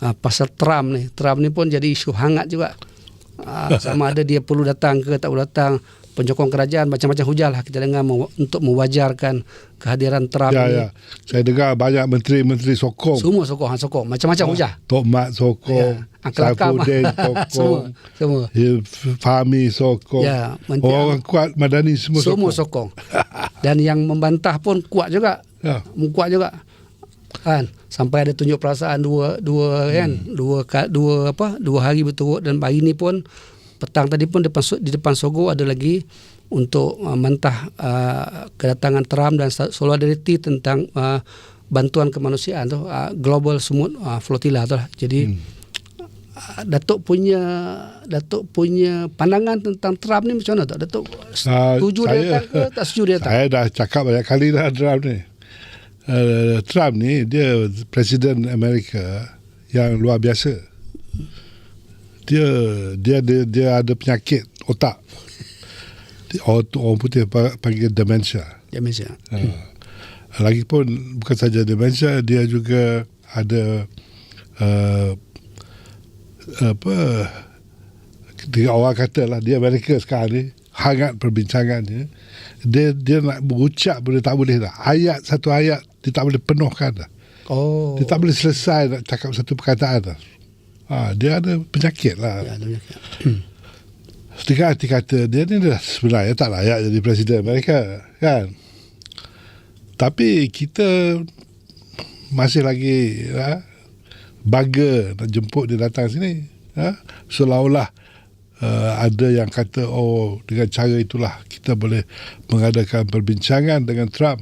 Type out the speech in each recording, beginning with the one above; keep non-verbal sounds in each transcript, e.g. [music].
uh, pasal Trump ni. Trump ni pun jadi isu hangat juga. Uh, sama ada dia perlu datang ke tak perlu datang penyokong kerajaan macam-macam hujah lah kita dengar mew- untuk mewajarkan kehadiran Trump Ya, ni. ya. Saya dengar banyak menteri-menteri sokong. Semua sokong, ha, sokong. Macam-macam hujah. Tok Mat sokong. Ya. Akam. Saifuddin [laughs] semua. sokong. Semua. Ya, Fahmi sokong. Ya, menteri- Orang kuat Madani semua, Semua sokong. sokong. Dan yang membantah pun kuat juga. Ya. Kuat juga. Kan? Sampai ada tunjuk perasaan dua dua Hmm. kan, dua dua apa? Dua hari berturut dan hari ni pun petang tadi pun depan di depan Sogo ada lagi untuk uh, mentah uh, kedatangan Trump dan solidariti tentang uh, bantuan kemanusiaan tu uh, global semut uh, flotilla tu lah. Jadi hmm. Datuk punya Datuk punya pandangan tentang Trump ni macam mana tak? Datuk setuju dia saya- datang ke tak setuju dia [laughs] datang? Saya dah cakap banyak kali dah Trump ni. Uh, Trump ni dia Presiden Amerika yang luar biasa. Dia dia dia, dia ada penyakit otak. Dia- Orang, orang putih pa- panggil dementia. Malaysia. Uh, lagipun bukan saja demensia, dia juga ada uh, apa dia orang kata lah dia Amerika sekarang ni hangat perbincangannya dia dia nak berucap boleh tak boleh dah ayat satu ayat dia tak boleh penuhkan dah Oh. dia tak boleh selesai nak cakap satu perkataan dah ha, dia ada penyakit lah Ya, ada penyakit. Setengah hati kata dia ni dah sebenarnya tak layak jadi Presiden Amerika kan. Tapi kita masih lagi ha, bangga nak jemput dia datang sini. Ha? Seolah-olah uh, ada yang kata oh dengan cara itulah kita boleh mengadakan perbincangan dengan Trump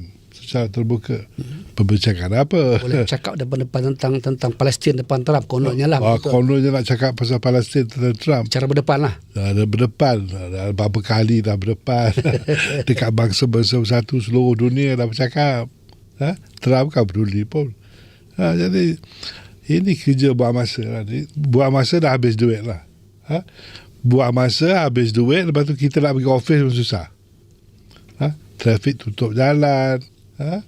secara terbuka. Perbincangan apa? Boleh cakap depan-depan tentang tentang Palestin depan Trump kononnya lah. Ah, kononnya nak cakap pasal Palestin tentang Trump. Cara berdepan lah. Dah ada berdepan Dah berapa kali dah berdepan [laughs] Dekat bangsa-bangsa bersatu Seluruh dunia dah bercakap ha? Trump kan peduli pun ha, Jadi Ini kerja buang masa lah. Ni, Buang masa dah habis duit lah ha? Buang masa habis duit Lepas tu kita nak pergi office pun susah ha? Trafik tutup jalan ha?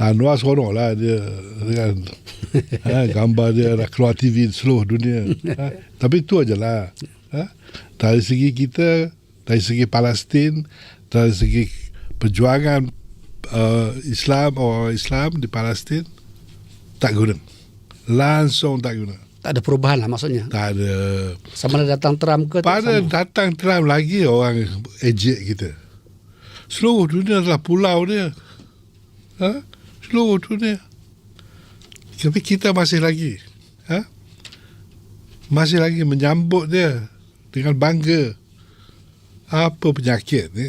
Anwar seronok lah dia dengan [laughs] ha, gambar dia dah keluar TV di seluruh dunia. Ha, tapi itu aja lah. Ha, dari segi kita, dari segi Palestin, dari segi perjuangan uh, Islam orang Islam di Palestin tak guna. Langsung tak guna. Tak ada perubahan lah maksudnya. Tak ada. Sama ada datang Trump ke Pada datang Trump lagi orang ejek kita. Seluruh dunia adalah pulau dia. Ha? Seluruh dunia. Tapi kita masih lagi. Ha? Masih lagi menyambut dia dengan bangga. Apa penyakit ni?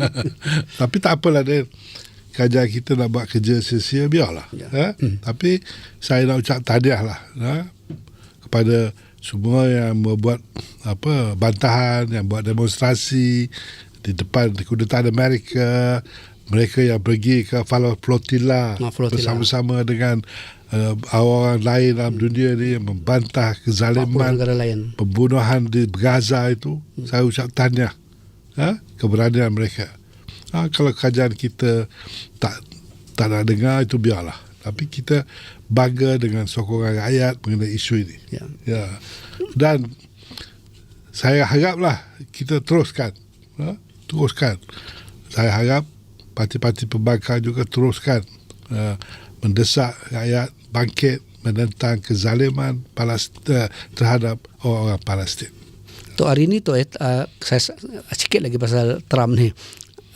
[laughs] Tapi tak apalah dia. Kerajaan kita nak buat kerja sia-sia, biarlah. Ya. Ha? Tapi saya nak ucap tahniah lah. Ha? Kepada semua yang membuat apa bantahan, yang buat demonstrasi di depan kedutaan Amerika, mereka yang pergi ke Fala Flotilla Ah, flotilla. bersama-sama dengan uh, orang lain dalam dunia ni yang membantah 40 kezaliman lain. pembunuhan di Gaza itu hmm. saya ucap tahniah ha? keberanian mereka ha? kalau kerajaan kita tak tak nak dengar itu biarlah tapi kita bangga dengan sokongan rakyat mengenai isu ini Ya. ya dan saya haraplah kita teruskan ha? teruskan saya harap parti-parti pembangkang juga teruskan uh, mendesak rakyat bangkit menentang kezaliman Palestin terhadap orang-orang Palestin. Tok hari ni Tok uh, saya sikit lagi pasal Trump ni.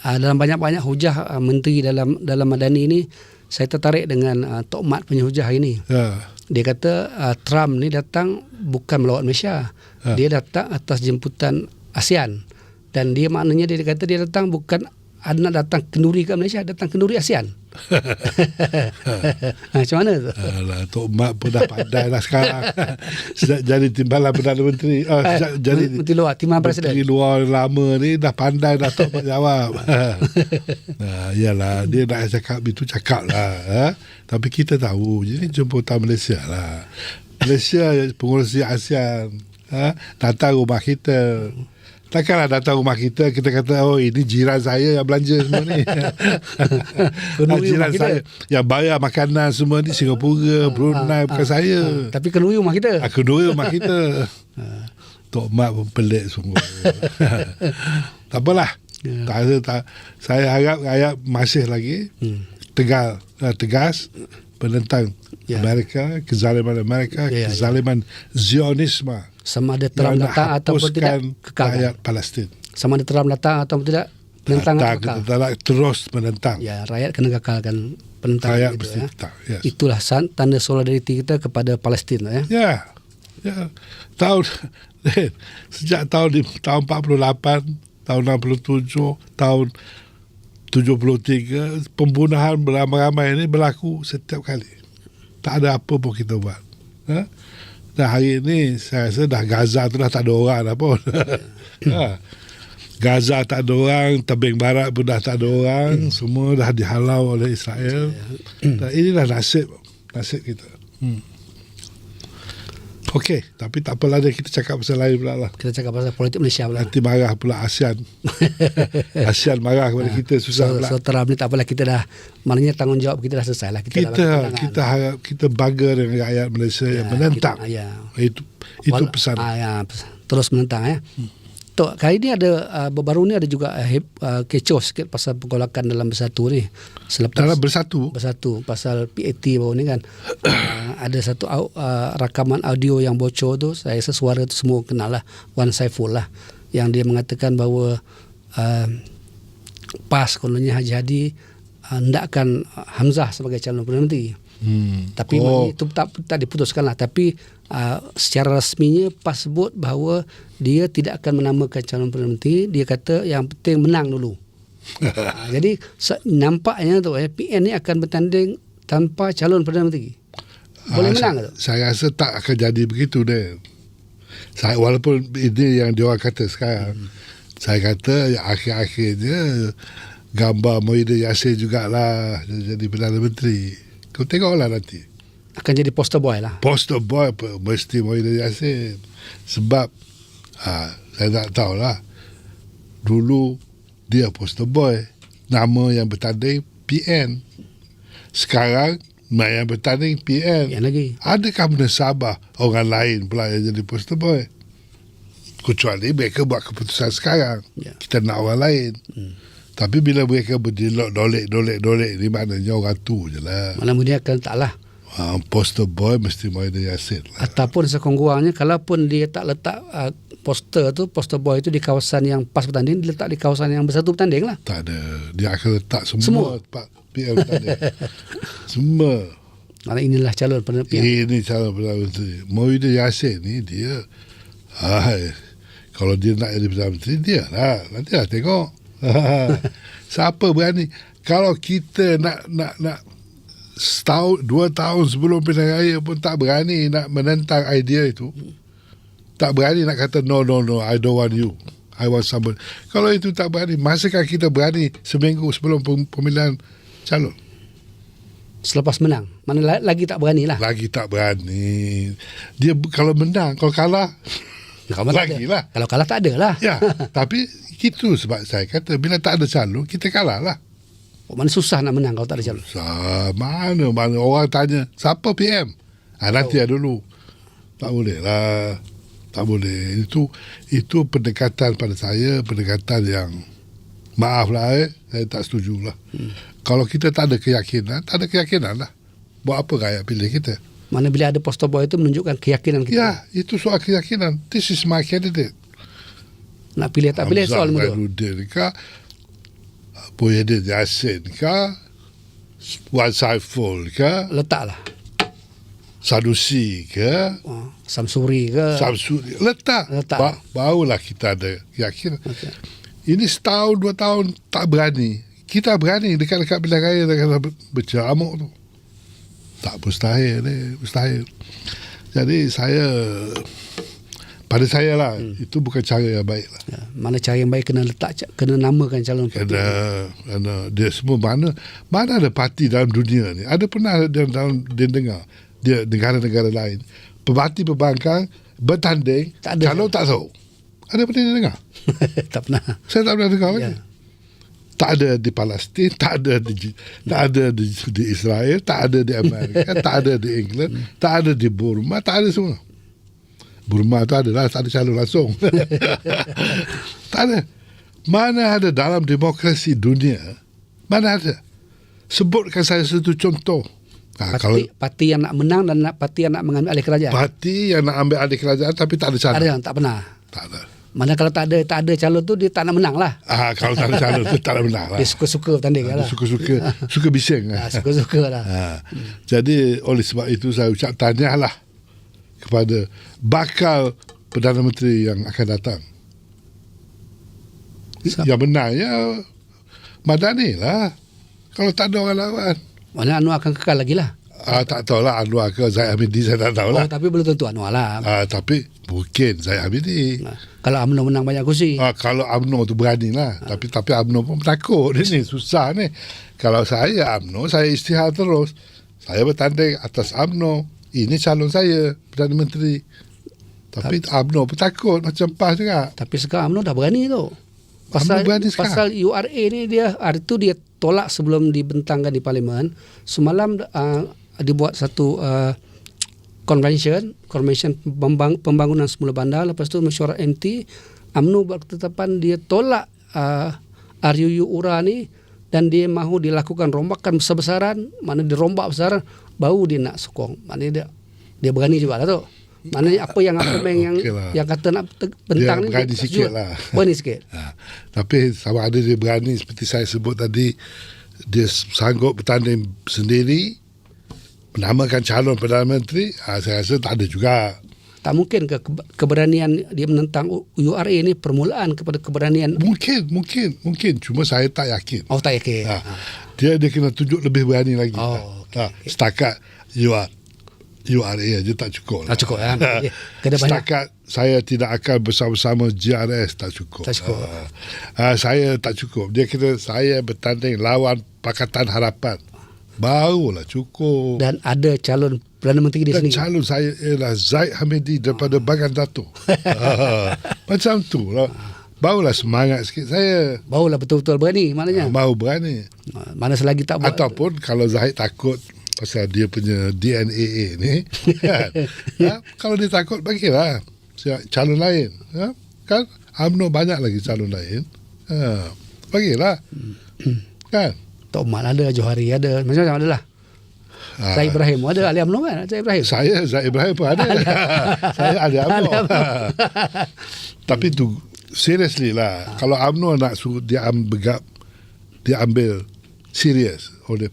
Uh, dalam banyak-banyak hujah uh, menteri dalam dalam Madani ni saya tertarik dengan uh, Tok Mat punya hujah hari ni. Ya. Dia kata uh, Trump ni datang bukan melawat Malaysia. Ha. Dia datang atas jemputan ASEAN. Dan dia maknanya dia kata dia datang bukan ada nak datang kenduri ke Malaysia, datang kenduri ASEAN. [laughs] ha, macam mana tu? Alah, Tok Mat pun dah pandai lah sekarang. [laughs] Sejak jadi timbalan Perdana Menteri. Oh, sejak jadi Menteri luar, timbalan presiden. Menteri luar lama ni dah pandai dah Tok Mat jawab. [laughs] nah, yalah, dia nak cakap itu cakap lah. Ha? Tapi kita tahu, jadi jemputan Malaysia lah. Malaysia pengurusi ASEAN. Ha? Datang rumah kita. Takkanlah datang rumah kita Kita kata Oh ini jiran saya Yang belanja semua ni [laughs] Kenduri jiran rumah kita. saya Yang bayar makanan semua ni Singapura Brunei Bukan saya Ah, tapi kenduri rumah kita. Aku dua rumah kita [laughs] Tok Mat pun pelik sungguh [laughs] Tak apalah Ya. tak ada, tak, Saya harap rakyat masih lagi Hmm. tegal, uh, Tegas Penentang Ya. Amerika Kezaliman Amerika ya, ya. Kezaliman Zionisme Sama ada Trump datang ataupun tidak kekal. rakyat Palestin Sama ada Trump datang ataupun tidak penentang tak, atau kekal. terus menentang Ya, rakyat kena kekalkan penentang Rakyat itu, mesti ya. tetap yes. Itulah san- tanda solidariti kita kepada Palestin ya. Ya. Ya. Tahun [laughs] sejak tahun tahun 48, tahun 67, tahun 73 pembunuhan beramai-ramai ini berlaku setiap kali. Tak ada apa pun kita buat. Ha? Dan hari ini saya rasa dah Gaza tu dah tak ada orang dah pun. [laughs] ha. Gaza tak ada orang, tebing barat pun dah tak ada orang, semua dah dihalau oleh Israel. Dan inilah nasib nasib kita. Hmm. Okey, tapi tak apalah dia kita cakap pasal lain pula lah. Kita cakap pasal politik Malaysia pula. Nanti marah pula ASEAN. [laughs] ASEAN marah kepada kita susah So, pula. so Trump ni tak apalah kita dah maknanya tanggungjawab kita dah selesai lah. Kita, kita kita harap kita bangga dengan rakyat Malaysia yang menentang. Kita, ya. Itu itu Wal- pesan. Ah, ya, terus menentang ya. Tok, kali ni ada uh, baru ni ada juga uh, uh, kecoh sikit pasal pergolakan dalam bersatu ni. Selepas Dalam bersatu, bersatu pasal PAT baru ni kan uh, ada satu uh, rakaman audio yang bocor tu saya rasa suara tu semua kenal lah Wan Saiful lah yang dia mengatakan bahawa uh, PAS kononnya Haji Hadi uh, hendakkan Hamzah sebagai calon Perdana Menteri hmm. tapi oh. itu tak tak diputuskan lah tapi uh, secara rasminya PAS sebut bahawa dia tidak akan menamakan calon Perdana Menteri dia kata yang penting menang dulu Ha, [laughs] jadi nampaknya tu eh, PN ni akan bertanding tanpa calon Perdana Menteri. Boleh ah, menang saya, ke tu? saya rasa tak akan jadi begitu deh. Saya walaupun ini yang dia orang kata sekarang. Hmm. Saya kata ya, akhir-akhirnya gambar Muhyiddin Yassin jugalah jadi Perdana Menteri. Kau tengoklah nanti. Akan jadi poster boy lah. poster boy mesti Muhyiddin Yassin sebab ha, saya tak tahulah dulu dia poster boy nama yang bertanding PN sekarang nama yang bertanding PN Yang lagi. adakah menasabah orang lain pula yang jadi poster boy kecuali mereka buat keputusan sekarang Ya. kita nak orang lain Hmm. tapi bila mereka berdilok dolek dolek dolek ni maknanya orang tu je lah Malam dia akan tak lah. Ha, poster boy mesti Muhyiddin Yassin lah Ataupun sekurang-kurangnya kalaupun dia tak letak uh, poster tu, poster boy tu di kawasan yang pas bertanding, dia letak di kawasan yang bersatu bertanding lah. Tak ada. Dia akan letak semua, Semua? tempat PM tadi. [laughs] semua. Malah inilah calon Perdana Menteri. Ini cara Perdana Menteri. Muhyiddin Yassin ni dia hai, kalau dia nak jadi Perdana Menteri dia lah. Nanti lah tengok. [laughs] Siapa berani? Kalau kita nak nak nak setahun, dua tahun sebelum pilihan raya pun tak berani nak menentang idea itu. Tak berani nak kata no no no I don't want you. I want someone. Kalau itu tak berani, masakah kita berani seminggu sebelum pem- pemilihan calon? Selepas menang. Mana la- lagi tak berani lah. Lagi tak berani. Dia kalau menang, kalau kalah, Kalau tak lagi ada. lah. Kalau kalah tak ada lah. ya. [laughs] tapi itu sebab saya kata bila tak ada calon, kita kalah lah. Oh, mana susah nak menang kalau tak ada calon. Sa- Mana mana orang tanya siapa PM? Ha, nanti oh. dulu. Tak boleh lah. Tak boleh. Itu itu pendekatan pada saya, pendekatan yang maaf lah eh. Saya tak setuju lah. Hmm. Kalau kita tak ada keyakinan, tak ada keyakinan lah. Buat apa rakyat pilih kita? Mana bila ada poster boy itu menunjukkan keyakinan kita. Ya, itu soal keyakinan. This is my candidate. Nak pilih tak pilih soal mudah. Zainuddin ke Muhyiddin Yassin ke Wan Saiful ke Letaklah. Sanusi ke Oh, Samsuri ke. Samsuri letak, Letak. Ba- barulah kita ada keyakinan Okey. ini setahun dua tahun tak berani kita berani dekat-dekat pilihan raya dengan berceramuk tu tak mustahil ni mustahil jadi saya pada saya lah hmm. itu bukan cara yang baik lah Ya, mana cara yang baik kena letak kena namakan calon Kena, kena dia semua mana mana ada parti dalam dunia ni. Ada pernah dalam, dalam dia dengar dia negara-negara lain parti perbankan bertanding Tak ada. kalau tak tahu. Ada pernah dia dengar? [laughs] tak pernah. Saya tak pernah dengar Ya. lagi. Tak ada di Palestin, tak ada di tak ada di, di Israel, tak ada di Amerika, [laughs] tak ada di England, tak ada di Burma, tak ada semua. Burma tu ada lah, tak ada calon langsung. [laughs] tak ada. Mana ada dalam demokrasi dunia, mana ada. Sebutkan saya satu contoh. Ha, Parti, kalau parti yang nak menang dan nak parti yang nak mengambil alih kerajaan. parti yang nak ambil alih kerajaan tapi tak ada calon. ada yang tak pernah. Tak ada. Mana kalau tak ada tak ada calon tu dia tak nak menang lah. Ah, kalau tak ada calon tu tak ada benar lah. Dia suka-suka bertanding Dia lah. Suka-suka suka bising. Ah, suka-suka lah. Ha. Jadi oleh sebab itu saya ucap tahniah lah kepada bakal Perdana Menteri yang akan datang. Siapa? Yang benarnya Madani lah. Kalau tak ada orang lawan. Mana Anwar akan kekal lagi lah. Ah, tak tahulah Anwar ke Zaid Hamidi saya tak tahu Oh, tapi belum tentu Anwar lah. Ah, tapi mungkin Zaid Hamidi. Ah, Kalau UMNO menang banyak kursi. Ah, kalau UMNO tu berani lah. Tapi tapi UMNO pun takut [laughs] dia ni. Susah ni. Kalau saya UMNO, saya istihar terus. Saya bertanding atas UMNO. Ini calon saya, Perdana Menteri. Tapi UMNO pun takut. Macam PAS juga. Tapi sekarang UMNO dah berani tu. Pasal berani pasal URA ni dia hari tu dia tolak sebelum dibentangkan di parlimen. Semalam uh, dibuat satu uh, convention, convention pembang, pembangunan semula bandar lepas tu mesyuarat MT UMNO buat ketetapan dia tolak uh, RUU URA ni dan dia mahu dilakukan rombakan besar-besaran mana dirombak besaran baru dia nak sokong maknanya dia dia berani juga lah tu maknanya apa yang apa yang Okey lah. yang kata nak bentang ni berani dia sikit lah. berani sikit [laughs] Ha. Tapi sama ada dia berani seperti saya sebut tadi. Dia sanggup bertanding sendiri. Menamakan calon Perdana Menteri. Ha, saya rasa tak ada juga. Tak mungkin ke ke- keberanian dia menentang URA ni permulaan kepada keberanian Mungkin, mungkin, mungkin. Cuma saya tak yakin. oh tak yakin Ha. Dia dia kena tunjuk lebih berani lagi. Oh, ha. Setakat you are you are aja tak cukup. Tak cukup, kan? Okey. Kena banyak. Setakat saya tidak akan bersama-sama GRS tak cukup. Tak cukup. Ha. Ha, saya tak cukup. Dia kena saya bertanding lawan Pakatan Harapan. Barulah cukup. dan ada calon Perdana Menteri dia Dan sendiri calon saya ialah Zaid Hamidi daripada Bagan Dato. ha. [laughs] Macam tu lah. Barulah semangat sikit saya. barulah betul-betul berani maknanya Mau berani. Ha, mana selagi tak buat Ataupun kalau Zahid takut pasal dia punya DNA ni [laughs] kan? ha? kalau dia takut bagilah calon lain ha? kan UMNO banyak lagi calon lain ha? bagilah kan Tok Mat ada Johari ada. Macam-macam ada lah. Ha. Syed Ibrahim ada Ali UMNO kan? Syed Ibrahim? Saya Zahid Ibrahim pun ada. [laughs] Saya ada [laughs] UMNO [laughs] tapi tu seriously lah kalau UMNO nak suruh dia ambil dia ambil serius oleh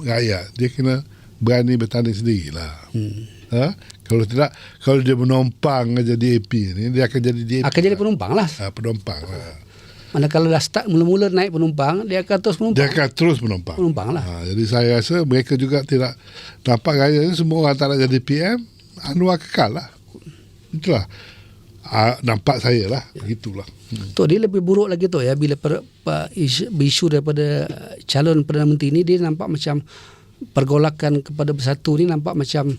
rakyat dia kena berani bertanding sendirilah hmm. ha? kalau tidak kalau dia menumpang jadi AP ni dia akan jadi DAP akan jadi penumpang lah. Ha, penumpang lah. Mana kalau dah start mula-mula naik penumpang dia akan terus dia penumpang akan terus menumpang. Penumpang lah. Ha, jadi saya rasa mereka juga tidak nampak gaya semua orang tak nak jadi PM Anwar kekal lah. Itulah. Ha, nampak saya lah. Begitulah. Hmm. Tu dia lebih buruk lagi tu ya. Bila per, per, isu, isu daripada calon Perdana Menteri ni dia nampak macam pergolakan kepada bersatu ni nampak macam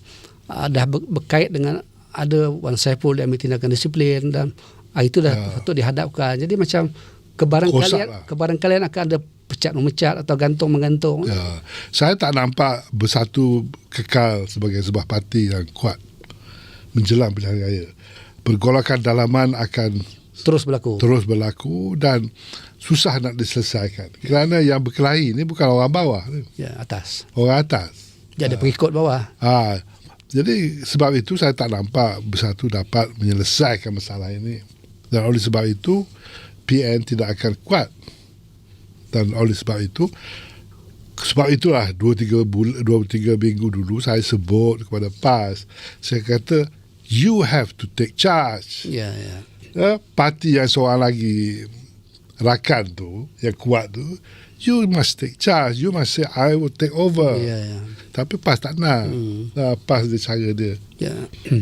uh, dah ber, berkait dengan ada Wan Saiful dia ambil tindakan disiplin dan uh, itu dah Ya. patut dihadapkan. Jadi macam kebarang Rosak kalian lah. kebarang kalian akan ada pecat memecat atau gantung menggantung. Ya, saya tak nampak bersatu kekal sebagai sebuah parti yang kuat menjelang pilihan raya. Pergolakan dalaman akan Terus berlaku. terus berlaku dan susah nak diselesaikan. Kerana yang berkelahi ni bukan orang bawah, ni, Ya atas. orang atas. Dia ada pengikut bawah. Ha, jadi sebab itu saya tak nampak bersatu dapat menyelesaikan masalah ini. Dan oleh sebab itu PN tidak akan kuat. Dan oleh sebab itu sebab itulah 2 3 bulan 2 3 minggu dulu saya sebut kepada PAS saya kata you have to take charge. Ya ya. Ya, parti yang seorang lagi rakan tu yang kuat tu you must take charge you must say I will take over Ya ya. tapi PAS tak nak. Hmm. Uh, PAS dia cara dia. Ya.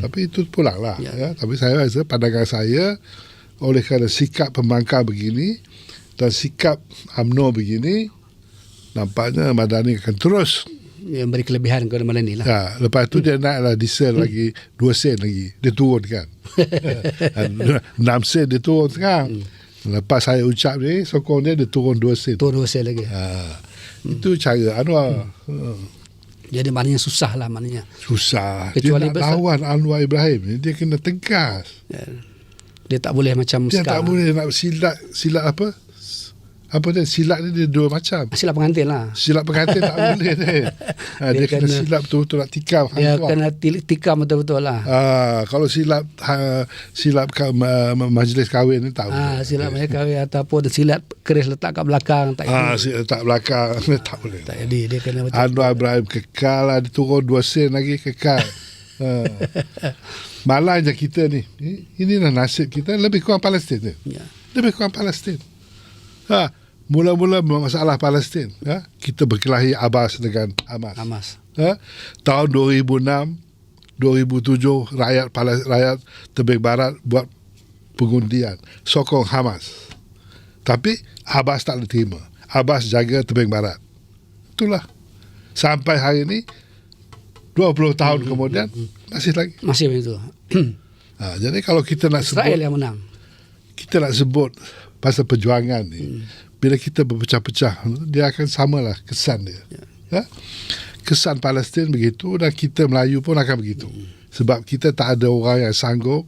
Tapi itu pulang lah. Ya. Ya. Tapi saya rasa pandangan saya oleh kerana sikap pembangkang begini dan sikap UMNO begini nampaknya Madani akan terus. Yang beri kelebihan kepada Malani lah. Ya, lepas tu dia naiklah diesel Hmm. lagi 2 sen lagi. Dia turun kan. [laughs] 6 sen dia turun sekarang. Lepas saya ucap ni, sokong dia dia turun dua sen. Turun dua sen lagi. Ha, Itu cara Anwar. Hmm. Jadi maknanya susah lah maknanya. Susah. Kecuali dia nak besar- lawan Anwar Ibrahim ni, dia kena tegas. Ya. Dia tak boleh macam Dia tak sekarang. boleh nak silat, silat apa? Apa dia? Silat ni dia dua macam. Silap pengantin lah. Silap pengantin tak boleh dia. [laughs] Ha, dia, Dia kena, kena- silap betul-betul nak tikam. Dia hang kena tikam betul-betul lah. Ah, kalau silap ha, silap ka, ma, ma, majlis kahwin ni tak Ah, boleh. silap mereka ataupun silat keris letak kat belakang tak Ah, jadi. silap tak belakang [laughs] tak boleh. Tak jadi dia kena betul. Anwar Ibrahim kekal lah dia turun dua sen lagi kekal. [laughs] ha. Malah je kita ni. Ini- Inilah nasib kita lebih kurang Palestin. Ya. Lebih kurang Palestin. Ha, mula-mula masalah Palestin, ha? Kita berkelahi Abbas dengan Hamas. Hamas. Ha? Tahun 2006, 2007 rakyat Palas, rakyat tebing barat buat pengundian sokong Hamas. Tapi Abbas tak terima. Abbas jaga tebing barat. Itulah. Sampai hari ini 20 tahun kemudian masih lagi. Masih macam tu. [clears throat] Ha, jadi kalau kita nak Israel sebut yang menang. kita nak sebut pasal perjuangan ni bila kita berpecah-pecah dia akan samalah kesan dia. Ya. Kesan Palestin begitu dan kita Melayu pun akan begitu. Sebab kita tak ada orang yang sanggup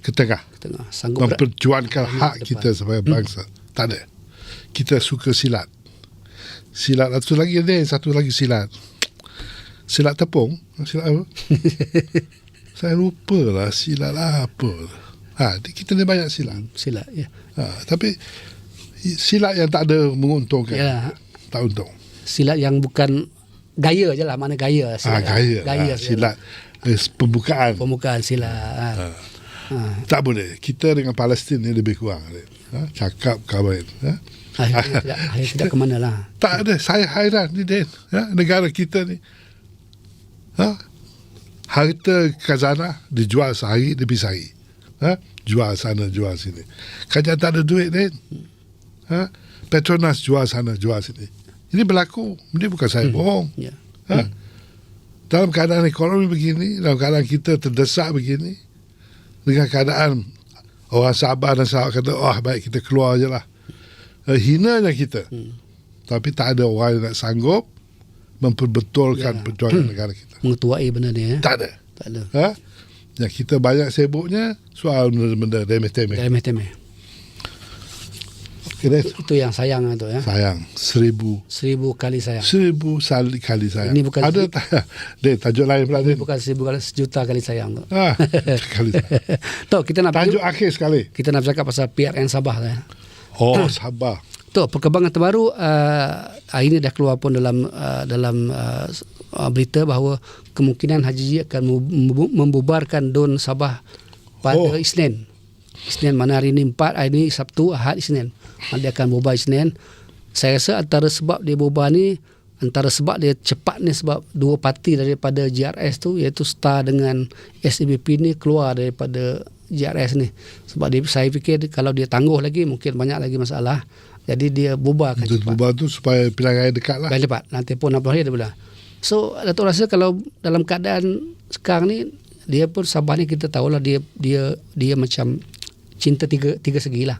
ke tengah Tengah sanggup berat. memperjuangkan hak depan. kita sebagai bangsa. Tak ada. Kita suka silat. Silat satu lagi ni, satu lagi silat. Silat tepung, silat apa? [laughs] Saya lupa lah silat apa. Ha, kita ni banyak silat. silat ya. Ha, tapi silat yang tak ada menguntungkan. Ya. Tak untung. Silat yang bukan gaya je lah mana gaya Ah, silat. gaya. Gaya ha, silat eh, pembukaan. Pembukaan silat. Ha. Ha. Tak boleh. Kita dengan Palestin ni lebih kurang. Ha, cakap kahwin. Ha? Akhirnya [laughs] tidak, akhirnya tidak ke mana lah. Tak ada. Saya hairan ni, Den. Ya, negara kita ni. Ha? Harta khazanah dijual sehari lebih sehari. Ha? Jual sana, jual sini. Kerajaan tak ada duit, Den. Ha? Petronas jual sana, jual sini. Ini berlaku. Ini bukan saya bohong. Ya. Ha? Dalam keadaan ekonomi begini, dalam keadaan kita terdesak begini, dengan keadaan orang Sabah dan Sarawak kata, oh baik kita keluar je lah. Uh, hinanya kita. Hmm. Tapi tak ada orang yang nak sanggup memperbetulkan Ya. perjuangan negara kita. Mengetuai benda ni. Eh. Tak ada. Tak ada. Ha? Yang kita banyak sibuknya soal benda-benda remeh-temeh. Remeh-temeh. Okay, Itu yang sayang tu ya. sayang. Seribu. Seribu kali sayang. Seribu sali kali sayang. Ini bukan- Ada tak? [laughs] Dia tajuk lain pula. Din. Bukan seribu kali sejuta kali sayang tu. Ha, [laughs] kali sayang. Tok kita nak Tajuk akhir sekali. kita nak bercakap pasal PRN Sabah tu. ya. Oh, Sabah. Tok perkembangan terbaru uh, hari ini dah keluar pun dalam uh, dalam uh, uh, berita bahawa kemungkinan Haji akan membu- membubarkan DUN Sabah pada Oh. Isnin. Isnin mana hari ini 4, hari ini Sabtu, Ahad, Isnin. Dia akan bubar Isnin. Saya rasa antara sebab dia bubar ni antara sebab dia cepat ni sebab dua parti daripada GRS tu iaitu STAR dengan SABP ni keluar daripada GRS ni. Sebab dia, saya fikir kalau dia tangguh lagi mungkin banyak lagi masalah. Jadi dia bubarkan Untuk cepat. bubar tu supaya pilihan raya dekat lah. Baik cepat. Nanti pun 60 hari dia boleh. So Datuk rasa kalau dalam keadaan sekarang ni dia pun Sabah ni kita tahulah dia dia dia macam cinta tiga tiga segi lah.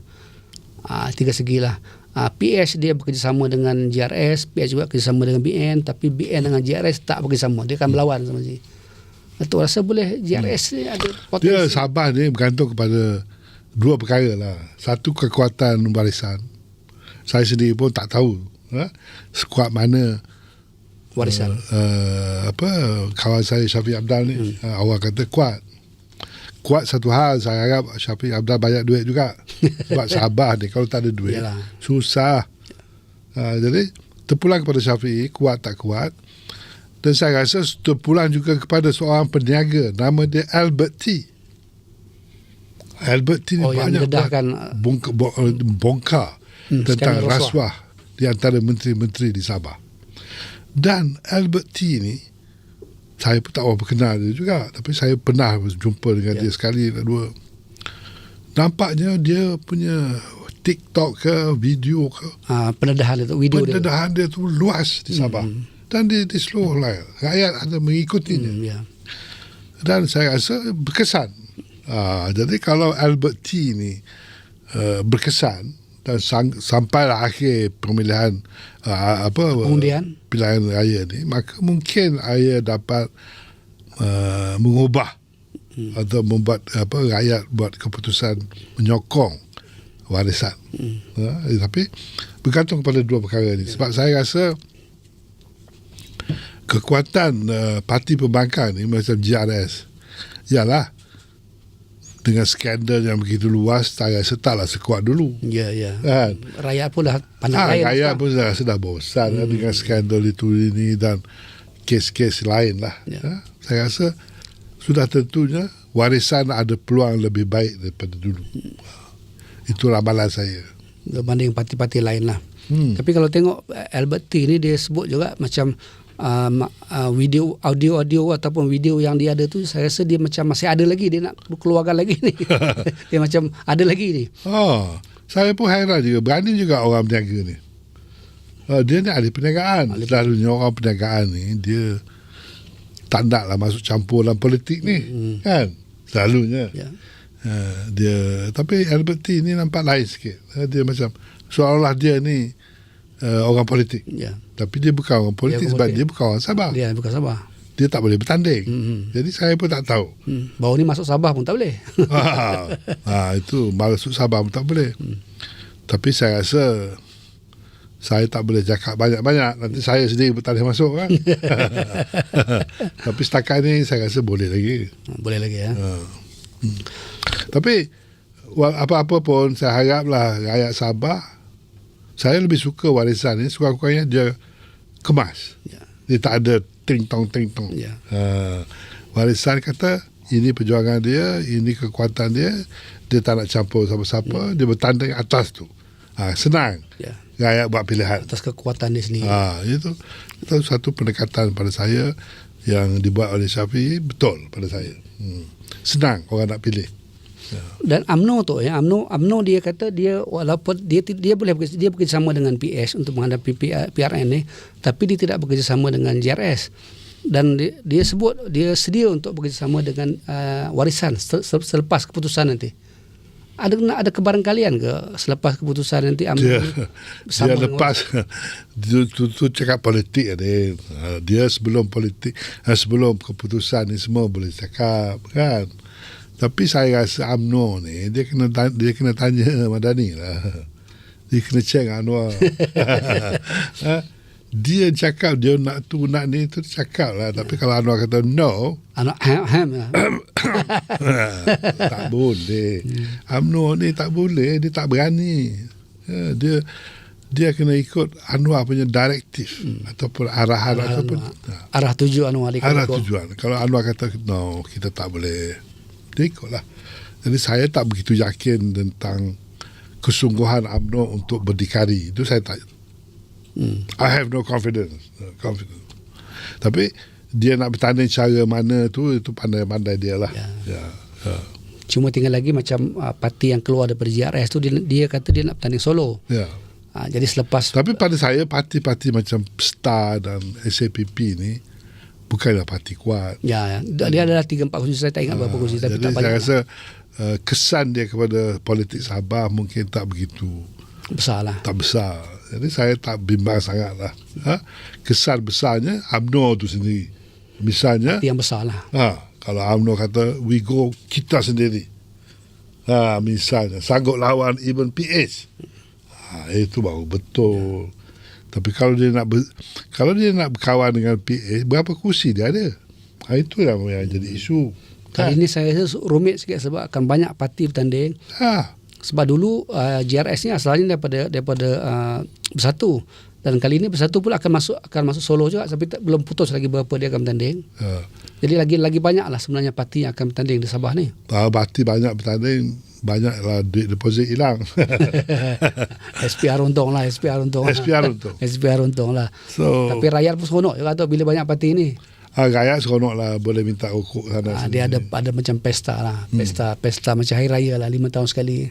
Ah tiga segi lah. Ah, PS dia bekerjasama dengan GRS, PS juga bekerjasama dengan BN, tapi BN dengan GRS tak bekerjasama. Dia akan melawan sama si. Datuk rasa boleh GRS ni ada Dia potensi. Sabah ni bergantung kepada dua perkara lah. Satu kekuatan barisan. Saya sendiri pun tak tahu ha? sekuat mana warisan. uh, apa kawan saya Syafiq Abdal ni hmm. uh, awal kata kuat. Kuat satu hal saya harap Syafiq Abdal banyak duit juga. [laughs] Sebab Sabah ni kalau tak ada duit Yalah. susah. Uh, jadi terpulang kepada Syafiq kuat tak kuat. Dan saya rasa terpulang juga kepada seorang peniaga nama dia Albert T. Albert T ni Oh, yang banyak buat bongkar, bongkar Hmm, tentang rasuah. rasuah di antara menteri-menteri di Sabah. Dan Albert T ni saya pun tak berapa kenal dia juga tapi saya pernah jumpa dengan Ya. dia sekali atau dua. Nampaknya dia punya TikTok ke video ke Ah pendedahan itu video dia. pendedahan dia tu luas di Sabah. Dan di, di seluruh lain. Rakyat ada mengikutinya. Hmm, ya. Dan saya rasa berkesan. Ah, jadi kalau Albert T ni uh, berkesan, dan sang, sampailah akhir pemilihan uh, apa Pengundian. pilihan raya ni maka mungkin ayah dapat uh, mengubah hmm. atau membuat apa rakyat buat keputusan menyokong warisan. Hmm. Uh, tapi bergantung kepada dua perkara ni. Sebab saya rasa kekuatan uh, parti pembangkang ni macam GRS ialah dengan skandal yang begitu luas saya rasa taklah sekuat dulu. Ya, ya. Kan? Rakyat pun dah pandang Ha, lain. rakyat pun saya rasa dah bosan hmm. dengan skandal itu ini dan kes-kes lain lah. Ya. Ha, saya rasa sudah tentunya warisan ada peluang lebih baik daripada dulu. Itu ramalan saya. berbanding parti-parti lain lah. Hmm. Tapi kalau tengok eh, Albert T ni dia sebut juga macam ma- uh, video audio audio ataupun video yang dia ada tu saya rasa dia macam masih ada lagi dia nak keluarkan lagi ni. [laughs] dia macam ada lagi ni. Oh, saya pun hairan juga. Berani juga orang berniaga ni. Uh, dia ni ahli perniagaan. Selalunya orang perniagaan ni, dia tak nak lah masuk campur dalam politik ni. Hmm. Kan? Selalunya. Ya. Uh, dia tapi Albert T ni nampak lain sikit. Uh, dia macam seolah-olah dia ni uh, orang politik. Ya. Tapi dia bukan orang politik Dia sebab politik. dia bukan orang Sabah. Dia, bukan Sabah. dia tak boleh bertanding. Hmm. Jadi saya pun tak tahu. Hmm. Baru ni masuk Sabah pun tak boleh. ha, [laughs] ha, itu masuk Sabah pun tak boleh. Hmm. Tapi saya rasa saya tak boleh cakap banyak-banyak. Nanti saya sendiri pun tak boleh masuk kan. [laughs] [laughs] Tapi setakat ni saya rasa boleh lagi. boleh lagi ya. Ha. Hmm. Tapi apa-apa pun saya haraplah rakyat Sabah saya lebih suka warisan ni sekurang-kurangnya dia kemas. Ya. Dia tak ada ting tong ting tong. Ya. Ha, warisan kata ini perjuangan dia, ini kekuatan dia, dia tak nak campur siapa-siapa, dia bertanding atas tu. Ha, senang. Ya. Rakyat buat pilihan. Atas kekuatan dia sendiri. Ha, itu itu satu pendekatan pada saya yang dibuat oleh Syafi'i betul pada saya. Hmm. Senang orang nak pilih. Dan AMNO tu ya AMNO AMNO dia kata dia walaupun dia dia boleh dia bekerjasama dengan PS untuk menghadapi PR, PRN ni tapi dia tidak bekerjasama dengan JRS dan dia, dia sebut dia sedia untuk bekerjasama dengan uh, warisan se- se- selepas keputusan nanti. Ada ada kebarangkalian ke selepas keputusan nanti AMNO Dia, ni [laughs] dia lepas. dia tu, tu cakap politik dia. Ha, Dia sebelum politik ha, sebelum keputusan ni semua boleh cakap kan. Tapi saya rasa UMNO ni dia kena ta- dia kena tanya Madani lah. Dia kena check Anwar. [laughs] ha? Dia cakap dia nak tu nak ni tu cakap lah. Tapi kalau Anwar kata no, anak ham, ham ya. [coughs] tak boleh. UMNO ni tak boleh, dia tak berani. Ya, dia dia kena ikut Anwar punya direktif hmm. ataupun arahan Arahan ataupun Anwar. arah tuju Anwar arah tujuan. Kalau Anwar kata no, kita tak boleh. Dia ikutlah. Jadi saya tak begitu yakin tentang kesungguhan UMNO untuk berdikari. Itu saya tak Hmm. I have no confidence. No confidence. Tapi dia nak bertanding cara mana tu itu pandai-pandai dia lah. Ya. Ya. ya. Cuma tinggal lagi macam uh, parti yang keluar daripada JRS tu dia, dia kata dia nak bertanding solo. ya. Uh, jadi selepas Tapi pada saya parti-parti macam STAR dan SAPP ni bukanlah parti kuat. Ya, ya. dia adalah 3 4 kursi saya tak ingat berapa kursi tapi Jadi tak saya banyak. rasa uh, kesan dia kepada politik Sabah mungkin tak begitu besar lah. tak besar. Jadi saya tak bimbang sangat lah. Ha? Kesan besarnya UMNO tu sendiri. Misalnya Parti yang besar lah. Ha, kalau UMNO kata we go kita sendiri. Ha, misalnya sanggup lawan even PH. Ha, itu baru betul. Tapi kalau dia nak ber, kalau dia nak berkawan dengan PH, berapa kursi dia ada? Ha, itu yang, jadi isu. Kali ini saya rasa rumit sikit sebab akan banyak parti bertanding. Ha, Sebab dulu uh, JRS ni asalnya daripada daripada uh, Bersatu dan kali ini Bersatu pula akan masuk akan masuk solo juga tapi tak, belum putus lagi berapa dia akan bertanding. ha. Jadi lagi lagi banyak lah sebenarnya parti yang akan bertanding di Sabah ni. Ha, Bati banyak bertanding, banyaklah duit deposit hilang. [laughs] SPR untung lah, SPR untung. SPR untung. [laughs] SPR untung lah. So, Tapi rakyat pun seronok juga tu bila banyak parti ni. ha, rakyat seronok lah boleh minta rokok sana Ah, sini. dia ada ada macam pesta lah. Pesta pesta macam hari raya lah lima tahun sekali.